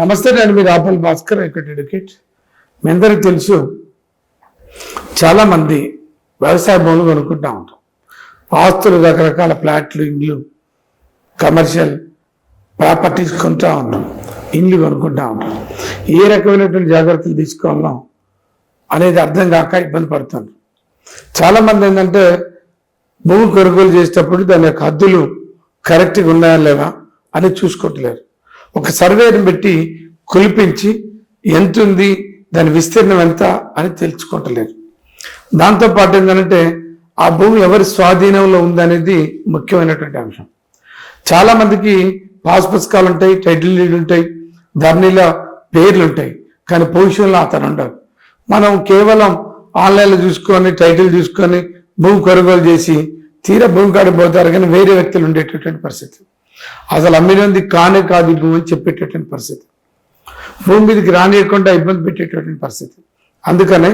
నమస్తే నేను మీ రాపల్ భాస్కర్ ఎక్కడ ఎడ్యుకేట్ మీ అందరికీ తెలుసు చాలామంది వ్యవసాయ భూములు కొనుక్కుంటా ఉంటాం ఆస్తులు రకరకాల ఫ్లాట్లు ఇండ్లు కమర్షియల్ ప్రాపర్టీస్ కొంటూ ఉంటాం ఇండ్లు కొనుక్కుంటూ ఉంటాం. ఏ రకమైనటువంటి జాగ్రత్తలు తీసుకోవాలో అనేది అర్థం కాక ఇబ్బంది పడుతుంది. చాలామంది ఏంటంటే భూమి కొనుగోలు చేసేటప్పుడు దాని యొక్క హద్దులు కరెక్ట్గా ఉన్నాయా లేవా అని చూసుకోవట్లేరు ఒక సర్వేని పెట్టి కులిపించి ఎంత ఉంది దాని విస్తీర్ణం ఎంత అని తెలుసుకోవట్లేరు దాంతో పాటు ఏంటంటే ఆ భూమి ఎవరి స్వాధీనంలో ఉందనేది ముఖ్యమైనటువంటి అంశం. చాలామందికి పాస్ పుస్తకాలు ఉంటాయి టైటిల్ డీడ్ ఉంటాయి ధరణిలో పేర్లు ఉంటాయి కానీ పొజిషన్లో అతను ఉండవు మనం కేవలం ఆన్లైన్లో చూసుకొని టైటిల్ చూసుకొని భూమి కొనుగోలు చేసి తీరా భూమి కాడిపోతారు కానీ వేరే వ్యక్తులు ఉండేటటువంటి పరిస్థితి. అసలు అమ్మినది కానే కాదు నువ్వు భూమి అని చెప్పేటటువంటి పరిస్థితి. భూమి మీదకి రానియకుండా ఇబ్బంది పెట్టేటటువంటి పరిస్థితి. అందుకనే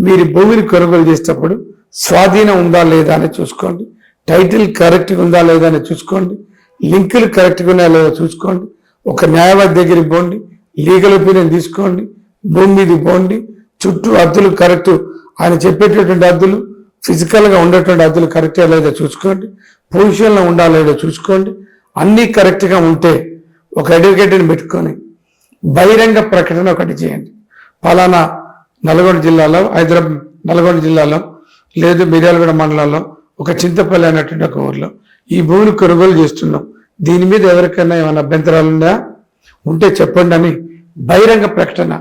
మీరు భూమిని కొనుగోలు చేసేటప్పుడు స్వాధీనం ఉందా లేదా అని చూసుకోండి. టైటిల్ కరెక్ట్గా ఉందా లేదా అని చూసుకోండి. లింకులు కరెక్ట్గా ఉన్నాయా లేదా చూసుకోండి. ఒక న్యాయవాది దగ్గరికి పోండి. లీగల్ ఒపీనియన్ తీసుకోండి. భూమి మీదకి పోండి. చుట్టూ అద్దులు కరెక్ట్. ఆయన చెప్పేటటువంటి అద్దులు ఫిజికల్గా ఉండేటువంటి అద్దులు కరెక్టే లేదా చూసుకోండి. పొజిషన్లో ఉండాలేదో చూసుకోండి. అన్నీ కరెక్ట్గా ఉంటే ఒక అడ్వకేట్ని పెట్టుకొని బహిరంగ ప్రకటన ఒకటి చేయండి. ఫలానా నల్గొండ జిల్లాలో హైదరాబాద్ నల్గొండ జిల్లాలో లేదు మిర్యాలగూడ మండలంలో ఒక చింతపల్లి అనేటువంటి ఒక ఊర్లో ఈ భూమిని కొనుగోలు చేస్తున్నాం. దీని మీద ఎవరికైనా ఏమైనా అభ్యంతరాలు ఉన్నాయా ఉంటే చెప్పండి అని బహిరంగ ప్రకటన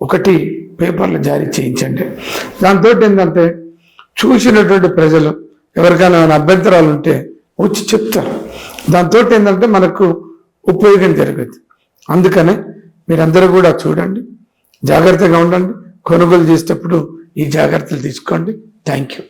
ఒకటి పేపర్లు జారీ చేయించండి. దాంతో ఏంటంటే చూసినటువంటి ప్రజలు ఎవరికైనా ఏమైనా అభ్యంతరాలు ఉంటే వచ్చి చెప్తారు. దాంతో ఏంటంటే మనకు ఉపయోగం జరుగుతుంది అందుకనే మీరందరూ కూడా చూడండి. జాగ్రత్తగా ఉండండి. కొనుగోలు చేసేటప్పుడు ఈ జాగ్రత్తలు తీసుకోండి. Thank you.